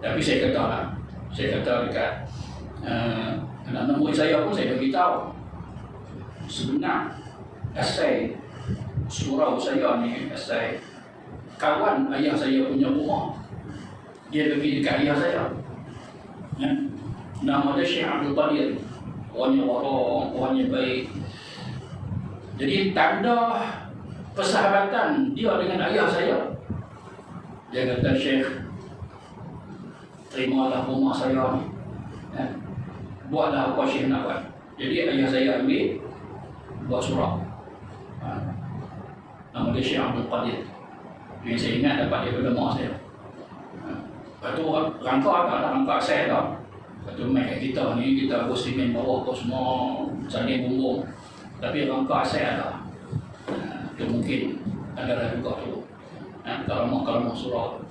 Tapi saya kata lah, saya kata dekat uh, anak-anak murid saya pun saya beritahu. Sebenar asal surau saya ni asal kawan ayah saya punya rumah. Dia pergi dekat ayah saya. Ya? nama dia Syekh Abdul Qadir. Orangnya orang orangnya baik. Jadi tanda persahabatan dia dengan ayah saya. Dia kata Syekh terimalah rumah saya ni ya? buatlah apa Syekh nak buat jadi ayah saya ambil buat surau ha. nama dia Syekh Abdul Qadir yang saya ingat dapat daripada mak saya ha. lepas tu rangka agak lah rangka saya dah lepas tu main kita ni kita harus simen bawah tu semua saling bumbung tapi rangka saya ada ha. tu mungkin adalah juga tu ha. kalau mak kalau mak surau